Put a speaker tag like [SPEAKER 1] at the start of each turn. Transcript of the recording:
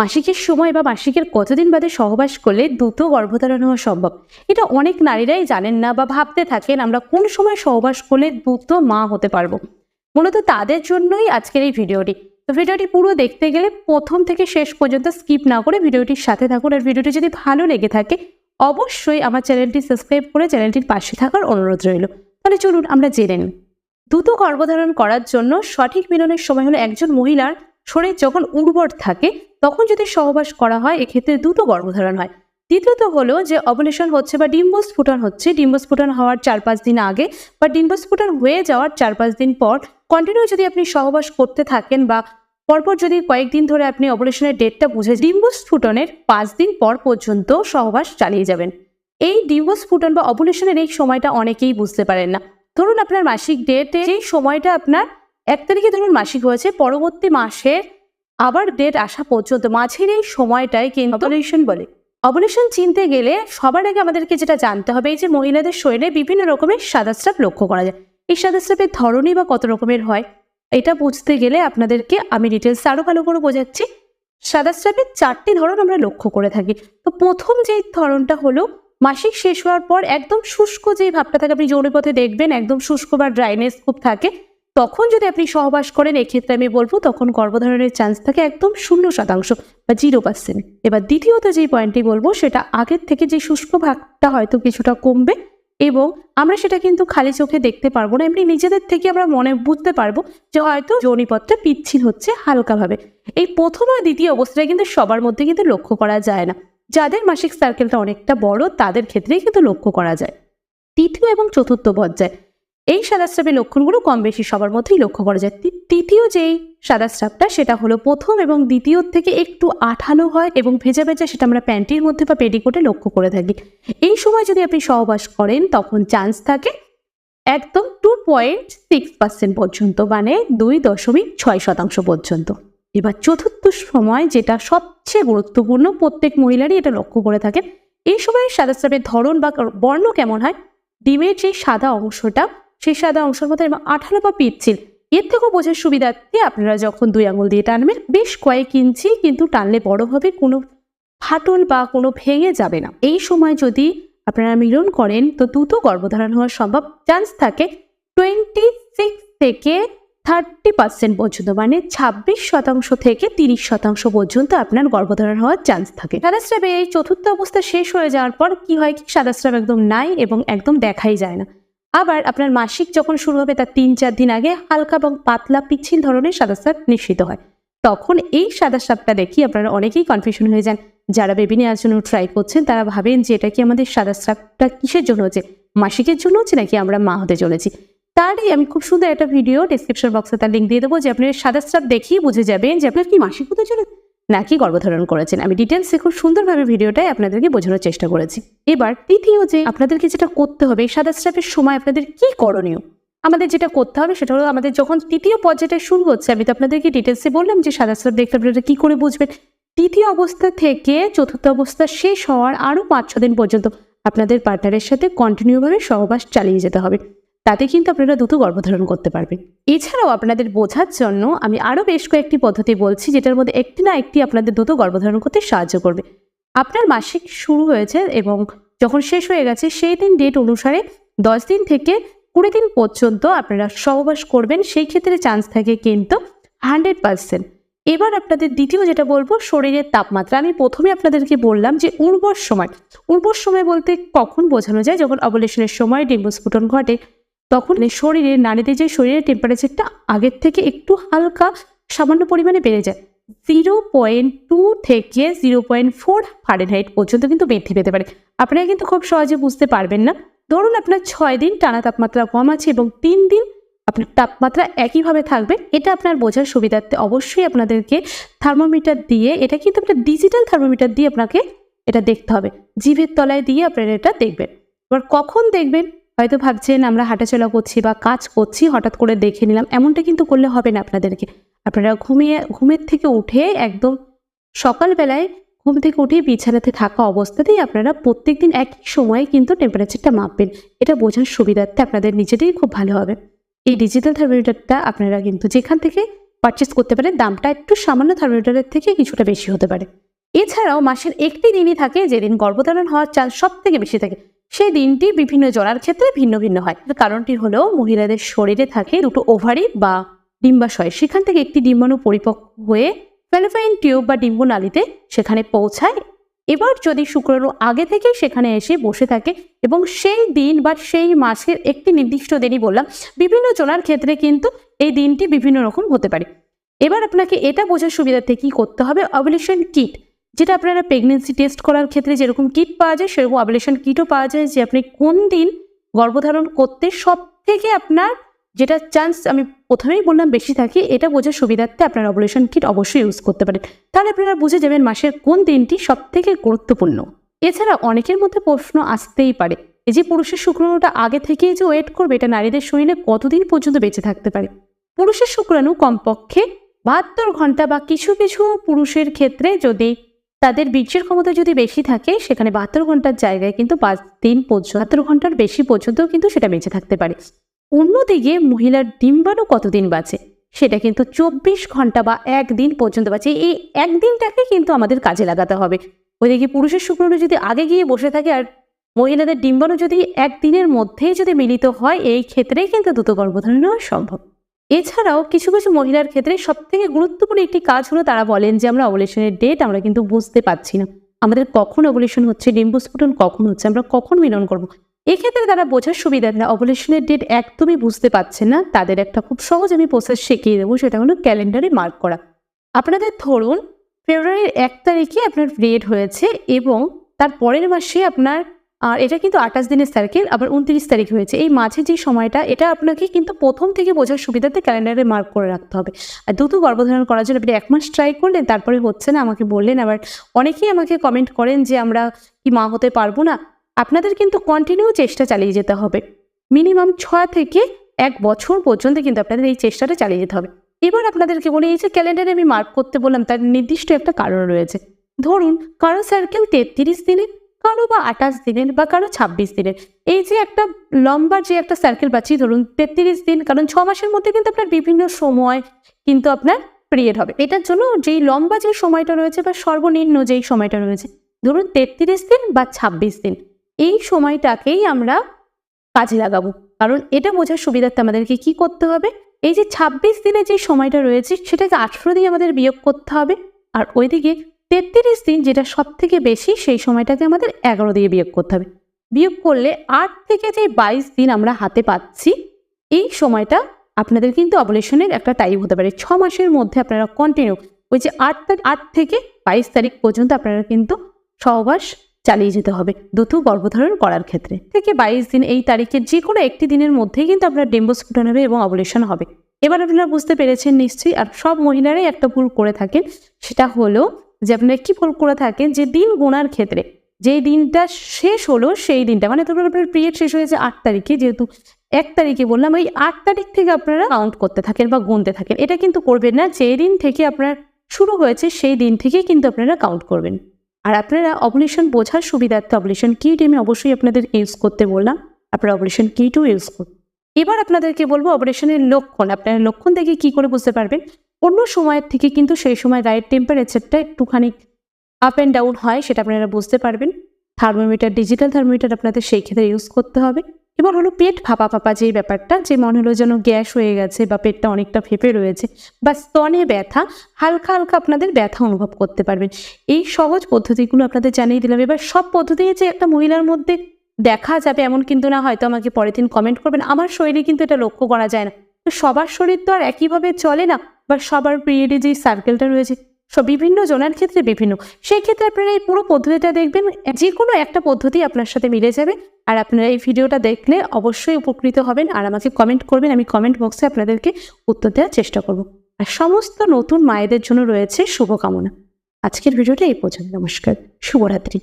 [SPEAKER 1] মাসিকের সময় বা মাসিকের কতদিন বাদে সহবাস করলে দ্রুত গর্ভধারণ হওয়া সম্ভব? এটা অনেক নারীরাই জানেন না বা ভাবতে থাকেন আমরা কোন সময় সহবাস করলে দ্রুত মা হতে পারব। মূলত তাদের জন্যই আজকের এই ভিডিওটি। তো ভিডিওটি পুরো দেখতে গেলে প্রথম থেকে শেষ পর্যন্ত স্কিপ না করে ভিডিওটির সাথে থাকুন আর ভিডিওটি যদি ভালো লেগে থাকে, অবশ্যই আমার চ্যানেলটি সাবস্ক্রাইব করে চ্যানেলটির পাশে থাকার অনুরোধ রইল। তাহলে চলুন আমরা জেনে নিই। দ্রুত গর্ভধারণ করার জন্য সঠিক মিলনের সময় হলো একজন মহিলার শরীর যখন উর্বর থাকে তখন যদি সহবাস করা হয়, এক্ষেত্রে দ্রুত গর্ভধারণ হয়। দ্বিতীয়ত হলো যে, অবলেশন হচ্ছে বা ডিম্বস্ফুটন হচ্ছে, ডিম্বস্ফুটন হওয়ার চার পাঁচ দিন আগে বা ডিম্বস্ফুটন হয়ে যাওয়ার চার পাঁচ দিন পর কন্টিনিউ যদি আপনি সহবাস করতে থাকেন বা পরপর যদি কয়েকদিন ধরে আপনি অপারেশনের ডেটটা বুঝে ডিম্বস্ফুটনের পাঁচ দিন পর পর্যন্ত সহবাস চালিয়ে যাবেন। এই ডিম্বস্ফুটন বা অবলেশনের এই সময়টা অনেকেই বুঝতে পারেন না। ধরুন আপনার মাসিক ডেটে এই সময়টা আপনার, এক তারিখে ধরুন মাসিক হয়েছে, পরবর্তী মাসের আবার ডেট আসা পর্যন্ত মাঝের এই সময়টাই কিন্তু বলে। অবলেশন চিনতে গেলে সবার আগে আমাদেরকে যেটা জানতে হবে, এই যে মহিলাদের শরীরে বিভিন্ন রকমের সাদা স্রাব লক্ষ্য করা যায়। এই সাদা স্রাবের ধরনই বা কত রকমের হয়, এটা বুঝতে গেলে আপনাদেরকে আমি ডিটেলস আরও ভালো করে বোঝাচ্ছি। সাদা স্রাবের চারটি ধরন আমরা লক্ষ্য করে থাকি। তো প্রথম যে ধরনটা হলো, মাসিক শেষ হওয়ার পর একদম শুষ্ক যে ভাবটা থাকে, আপনি যৌনপথে দেখবেন একদম শুষ্ক বা ড্রাইনেস খুব থাকে। তখন যদি আপনি সহবাস করেন, এক্ষেত্রে আমি বলব তখন গর্ভধারণের চান্স থাকে একদম শূন্য শতাংশ বা জিরো পার্সেন্ট এবার দ্বিতীয়ত যে পয়েন্টটি বলব, সেটা আগের থেকে যে শুষ্ক ভাগটা হয়তো কিছুটা কমবে এবং আমরা সেটা কিন্তু খালি চোখে দেখতে পারব না, এমনি নিজেদের থেকে আমরা মনে বুঝতে পারব যে হয়তো যৌনিপথটা পিচ্ছিল হচ্ছে হালকাভাবে। এই প্রথম আর দ্বিতীয় অবস্থায় কিন্তু সবার মধ্যে কিন্তু লক্ষ্য করা যায় না। যাদের মাসিক সার্কেলটা অনেকটা বড়, তাদের ক্ষেত্রেই কিন্তু লক্ষ্য করা যায়। তৃতীয় এবং চতুর্থ পর্যায়ে। এই সাদাস্রাবের লক্ষণগুলো কম বেশি সবার মধ্যেই লক্ষ্য করা যায়। তৃতীয় যেই সাদাস্রাবটা সেটা হলো প্রথম এবং দ্বিতীয় থেকে একটু আঠালো হয় এবং ভেজা ভেজা সেটা আমরা প্যান্টির মধ্যে বা পেটিকোটে লক্ষ্য করে থাকি। এই সময় যদি আপনি সহবাস করেন তখন চান্স থাকে একদম টু পয়েন্ট সিক্স পার্সেন্ট পর্যন্ত মানে দুই দশমিক ছয় শতাংশ পর্যন্ত। এবার চতুর্থ সময় যেটা সবচেয়ে গুরুত্বপূর্ণ প্রত্যেক মহিলারই এটা লক্ষ্য করে থাকেন। এই সময় সাদাস্রাবের ধরন বা বর্ণ কেমন হয়? ডিমের যে সাদা অংশটা সেই সাদা অংশের মধ্যে এবং আঠালো বা পিচ্ছিল। এর থেকেও বোঝার সুবিধার্থে আপনারা যখন দুই আঙুল দিয়ে টানবেন, বেশ কয়েক ইঞ্চি কিন্তু টানলে বড় হবে কোনো ফাটল বা কোনো ভেঙে যাবে না। এই সময় যদি আপনারা মিলন করেন, তো দ্রুত গর্ভধারণ হওয়ার সম্ভব চান্স থাকে টোয়েন্টি সিক্স থেকে থার্টি পার্সেন্ট পর্যন্ত মানে ছাব্বিশ শতাংশ থেকে তিরিশ শতাংশ পর্যন্ত আপনার গর্ভধারণ হওয়ার চান্স থাকে। সাদাস্রাবের এই চতুর্থ অবস্থা শেষ হয়ে যাওয়ার পর কি হয় কি? সাদাস্রাব একদম নাই এবং একদম দেখাই যায় না। আবার আপনার মাসিক যখন শুরু হবে তার তিন চার দিন আগে হালকা এবং পাতলা পিচ্ছিল ধরনের সাদা সাপ নিশ্চিত হয়। তখন এই সাদা সাপটা দেখি আপনারা অনেকেই কনফিউশন হয়ে যান। যারা বেবি নেওয়ার জন্য ট্রাই করছেন, তারা ভাবেন যে এটা কি আমাদের সাদাস্রাবটা কিসের জন্য হচ্ছে? মাসিকের জন্য হচ্ছে নাকি আমরা মা হতে চলেছি? তারই আমি খুব সুন্দর একটা ভিডিও ডিসক্রিপশন বক্সে তার লিঙ্ক দিয়ে দেবো যে আপনি সাদা স্রাব দেখেই বুঝে যাবেন যে আপনার কি মাসিক হতে চলে নাকি গর্ভধারণ করেছেন। আমি ডিটেলসে খুব সুন্দরভাবে ভিডিওটাই আপনাদেরকে বোঝানোর চেষ্টা করেছি। এবার তৃতীয় যে আপনাদেরকে যেটা করতে হবে সাদা স্রাবের সময় আপনাদের কি করণীয়? আমাদের যেটা করতে হবে সেটা হলো আমাদের যখন তৃতীয় পর্যায়টা শুরু হচ্ছে, আমি তো আপনাদেরকে ডিটেলসে বললাম যে সাদা স্রাব দেখতে আপনারা কি করে বুঝবেন? তৃতীয় অবস্থা থেকে চতুর্থ অবস্থা শেষ হওয়ার আরও পাঁচ ছ দিন পর্যন্ত আপনাদের পার্টনারের সাথে কন্টিনিউভাবে সহবাস চালিয়ে যেতে হবে। তাতে কিন্তু আপনারা দ্রুত গর্ভধারণ করতে পারবেন। এছাড়াও আপনাদের বোঝার জন্য আমি আরও বেশ কয়েকটি পদ্ধতি বলছি, যেটার মধ্যে একটি না একটি আপনাদের দ্রুত গর্ভধারণ করতে সাহায্য করবে। আপনার মাসিক শুরু হয়েছে এবং যখন শেষ হয়ে গেছে, সেই দিন ডেট অনুসারে দশ দিন থেকে কুড়ি দিন পর্যন্ত আপনারা সহবাস করবেন। সেই ক্ষেত্রে চান্স থাকে কিন্তু হান্ড্রেড পার্সেন্ট এবার আপনাদের দ্বিতীয় যেটা বলব, শরীরের তাপমাত্রা। আমি প্রথমে আপনাদেরকে বললাম যে উর্বর সময়। উর্বর সময় বলতে কখন বোঝানো যায়? যখন অবলেশনের সময় ডিম্বস্ফুটন ঘটে তখন এই শরীরে, নারীদের যে শরীরের টেম্পারেচারটা আগের থেকে একটু হালকা সামান্য পরিমাণে বেড়ে যায়। জিরো পয়েন্ট টু থেকে জিরো পয়েন্ট ফোর ফারেনহাইট পর্যন্ত কিন্তু বৃদ্ধি পেতে পারে। আপনারা কিন্তু খুব সহজে বুঝতে পারবেন না। ধরুন আপনার ছয় দিন টানা তাপমাত্রা কম আছে এবং তিন দিন আপনার তাপমাত্রা একইভাবে থাকবে, এটা আপনার বোঝার সুবিধার্থে অবশ্যই আপনাদেরকে থার্মোমিটার দিয়ে, এটা কিন্তু একটা ডিজিটাল থার্মোমিটার দিয়ে আপনাকে এটা দেখতে হবে। জিভের তলায় দিয়ে আপনারা এটা দেখবেন। এবার কখন দেখবেন? হয়তো ভাবছেন আমরা হাঁটাচলা করছি বা কাজ করছি, হঠাৎ করে দেখে নিলাম, এমনটা কিন্তু করলে হবে না আপনাদেরকে। আপনারা ঘুমিয়ে, ঘুমের থেকে উঠে একদম সকালবেলায় ঘুম থেকে উঠে বিছানাতে থাকা অবস্থাতেই আপনারা প্রত্যেকদিন একই সময়ে কিন্তু টেম্পারেচারটা মাপবেন। এটা বোঝার সুবিধার্থে আপনাদের নিজেদেরই খুব ভালো হবে। এই ডিজিটাল থার্মোমিটারটা আপনারা কিন্তু যেখান থেকে পারচেস করতে পারেন, দামটা একটু সামান্য থার্মোমিটারের থেকে কিছুটা বেশি হতে পারে। এছাড়াও মাসের একটি দিনই থাকে যেদিন গর্ভধারণ হওয়ার চান্স সব থেকে বেশি থাকে। সেই দিনটি বিভিন্ন জনার ক্ষেত্রে ভিন্ন ভিন্ন হয়। কারণটি হলো মহিলাদের শরীরে থাকে দুটো ওভারি বা ডিম্বাশয়। সেখান থেকে একটি ডিম্বাণু পরিপক্ক হয়ে ফ্যালোফাইন টিউব বা ডিম্বনালীতে সেখানে পৌঁছায়। এবার যদি শুক্রাণু আগে থেকে সেখানে এসে বসে থাকে এবং সেই দিন বা সেই মাসের একটি নির্দিষ্ট দিনই বললাম, বিভিন্ন জনার ক্ষেত্রে কিন্তু এই দিনটি বিভিন্ন রকম হতে পারে। এবার আপনাকে এটা বোঝার সুবিধার্থে কি করতে হবে? অবলিউশন কিট যেটা আপনারা প্রেগনেন্সি টেস্ট করার ক্ষেত্রে যেরকম কিট পাওয়া যায়, সেরকম অবলেশন কিটও পাওয়া যায় যে আপনি কোন দিন গর্ভধারণ করতে সব থেকে আপনার যেটা চান্স আমি প্রথমেই বললাম বেশি থাকে, এটা বোঝার সুবিধার্থে আপনার অবলেশন কিট অবশ্যই ইউজ করতে পারেন। তাহলে আপনারা বুঝে যাবেন মাসের কোন দিনটি সব থেকে গুরুত্বপূর্ণ। এছাড়া অনেকের মধ্যে প্রশ্ন আসতেই পারে, এই যে পুরুষের শুক্রাণুটা আগে থেকেই যে ওয়েট করবে, এটা নারীদের শরীরে কতদিন পর্যন্ত বেঁচে থাকতে পারে? পুরুষের শুক্রাণু কমপক্ষে বাহাত্তর ঘণ্টা বা কিছু কিছু পুরুষের ক্ষেত্রে যদি তাদের বীর্যের ক্ষমতা যদি বেশি থাকে, সেখানে বাহাত্তর ঘণ্টার জায়গায় কিন্তু পাঁচ দিন বাহাত্তর ঘণ্টার বেশি পর্যন্তও কিন্তু সেটা বেঁচে থাকতে পারে। অন্যদিকে মহিলার ডিম্বাণু কতদিন বাঁচে? সেটা কিন্তু চব্বিশ ঘণ্টা বা একদিন পর্যন্ত বাঁচে। এই একদিনটাকে কিন্তু আমাদের কাজে লাগাতে হবে। ওইদিকে পুরুষের শুক্রাণু যদি আগে গিয়ে বসে থাকে আর মহিলাদের ডিম্বাণু যদি একদিনের মধ্যেই যদি মিলিত হয়, এই ক্ষেত্রেই কিন্তু দ্রুত গর্ভধারণ সম্ভব। এছাড়াও কিছু কিছু মহিলার ক্ষেত্রে সব থেকে গুরুত্বপূর্ণ একটি কাজ হলো তারা বলেন যে, আমরা অবলেশনের ডেট আমরা কিন্তু বুঝতে পারছি না। আমাদের কখন অবলেশন হচ্ছে ডিম্বস্ফুটন কখন হচ্ছে, আমরা কখন মিলন করব? এক্ষেত্রে তারা বোঝার সুবিধা না অবলেশনের ডেট একদমই বুঝতে পারছে না। তাদের একটা খুব সহজ আমি প্রসেস শিখিয়ে দেবো, সেটা হলো ক্যালেন্ডারে মার্ক করা। আপনাদের ধরুন, ফেব্রুয়ারির এক তারিখে আপনার পিরিয়ড হয়েছে এবং তার পরের মাসে আপনার আর এটা কিন্তু আঠাশ দিনের সার্কেল আবার উনত্রিশ তারিখ হয়েছে। এই মাঝে যে সময়টা, এটা আপনাকে কিন্তু প্রথম থেকে বোঝার সুবিধাতে ক্যালেন্ডারে মার্ক করে রাখতে হবে। আর দ্রুত গর্ভধারণ করার জন্য আপনি এক মাস ট্রাই করলেন, তারপরে হচ্ছে না, আমাকে বললেন। আবার অনেকেই আমাকে কমেন্ট করেন যে, আমরা কি মা হতে পারব না? আপনাদের কিন্তু কন্টিনিউ চেষ্টা চালিয়ে যেতে হবে। মিনিমাম ছয় থেকে এক বছর পর্যন্ত কিন্তু আপনাদের এই চেষ্টাটা চালিয়ে যেতে হবে। এবার আপনাদেরকে বলি, এই যে ক্যালেন্ডারে আমি মার্ক করতে বললাম, তার নির্দিষ্ট একটা কারণ রয়েছে। ধরুন, কারও সার্কেল তেত্রিশ দিনের কারও বা আঠাশ দিনের বা কারও ছাব্বিশ দিনের। এই যে একটা লম্বা যে একটা সার্কেল পাচ্ছি ধরুন তেত্রিশ দিন, কারণ ছ মাসের মধ্যে কিন্তু আপনার বিভিন্ন সময় কিন্তু আপনার পিরিয়ড হবে। এটার জন্য যেই লম্বা যে সময়টা রয়েছে বা সর্বনিম্ন যেই সময়টা রয়েছে, ধরুন তেত্রিশ দিন বা ছাব্বিশ দিন, এই সময়টাকেই আমরা কাজে লাগাবো। কারণ এটা বোঝার সুবিধার্থে আমাদেরকে কি করতে হবে? এই যে ছাব্বিশ দিনে যে সময়টা রয়েছে, সেটাকে আঠেরো দিয়ে আমাদের বিয়োগ করতে হবে। আর ওইদিকে তেত্রিশ দিন যেটা সব থেকে বেশি, সেই সময়টাকে আমাদের এগারো দিয়ে বিয়োগ করতে হবে। বিয়োগ করলে আট থেকে যে বাইশ দিন আমরা হাতে পাচ্ছি, এই সময়টা আপনাদের কিন্তু অবলেশনের একটা টাইম হতে পারে। ছ মাসের মধ্যে আপনারা কন্টিনিউ ওই যে আট তারিখ আট থেকে বাইশ তারিখ পর্যন্ত আপনারা কিন্তু সহবাস চালিয়ে যেতে হবে দ্রুত গর্ভধারণ করার ক্ষেত্রে। থেকে বাইশ দিন এই তারিখের যে কোনো একটি দিনের মধ্যেই কিন্তু আপনার ডেম্বোস্ফুটন হবে এবং অবলেশন হবে। এবার আপনারা বুঝতে পেরেছেন নিশ্চয়ই, আর সব মহিলারাই একটা ভুল করে থাকেন, সেটা হলো যে আপনারা কী ভুল করে থাকেন, যে দিন গোনার ক্ষেত্রে যেই দিনটা শেষ হলো সেই দিনটা মানে ধরুন আপনার পিরিয়ড শেষ হয়েছে আট তারিখে, যেহেতু এক তারিখে বললাম, ওই আট তারিখ থেকে আপনারা কাউন্ট করতে থাকেন বা গুনতে থাকেন। এটা কিন্তু করবেন না যে দিন থেকে আপনার শুরু হয়েছে সেই দিন থেকেই কিন্তু আপনারা কাউন্ট করবেন। আর আপনারা অবলেশন বোঝার সুবিধার্থে অবলেশন কিট আমি অবশ্যই আপনাদের ইউজ করতে বললাম, আপনারা অবলেশন কিটও ইউজ করুন। এবার আপনাদেরকে বলব অপারেশনের লক্ষণ, আপনারা লক্ষণ থেকে কি করে বুঝতে পারবেন? অন্য সময়ের থেকে কিন্তু সেই সময় গায়ের টেম্পারেচারটা একটুখানি আপ অ্যান্ড ডাউন হয়, সেটা আপনারা বুঝতে পারবেন। থার্মোমিটার, ডিজিটাল থার্মোমিটার আপনাদের সেই ক্ষেত্রে ইউজ করতে হবে। এবার হলো পেট ফাঁপা ফাঁপা যে ব্যাপারটা, যে মনে হলো যেন গ্যাস হয়ে গেছে বা পেটটা অনেকটা ফেপে রয়েছে বা স্তনে ব্যথা, হালকা হালকা আপনাদের ব্যথা অনুভব করতে পারবেন। এই সহজ পদ্ধতিগুলো আপনাদের জানিয়ে দিলাম। এবার সব পদ্ধতি যে একটা মহিলার মধ্যে দেখা যাবে এমন কিন্তু না, হয়তো আমাকে পরের দিন কমেন্ট করবেন। আমার শরীরে কিন্তু এটা লক্ষ্য করা যায় না। সবার শরীর তো আর একইভাবে চলে না, বা সবার পিরিয়ডে যে সার্কেলটা রয়েছে সব বিভিন্ন জনের ক্ষেত্রে বিভিন্ন। সেই ক্ষেত্রে আপনারা এই পুরো পদ্ধতিটা দেখবেন, যে কোনো একটা পদ্ধতি আপনার সাথে মিলে যাবে। আর আপনারা এই ভিডিওটা দেখলে অবশ্যই উপকৃত হবেন, আর আমাকে কমেন্ট করবেন, আমি কমেন্ট বক্সে আপনাদেরকে উত্তর দেওয়ার চেষ্টা করব। আর সমস্ত নতুন মায়েদের জন্য রয়েছে শুভকামনা। আজকের ভিডিওটা এই পর্যন্ত, নমস্কার, শুভরাত্রি।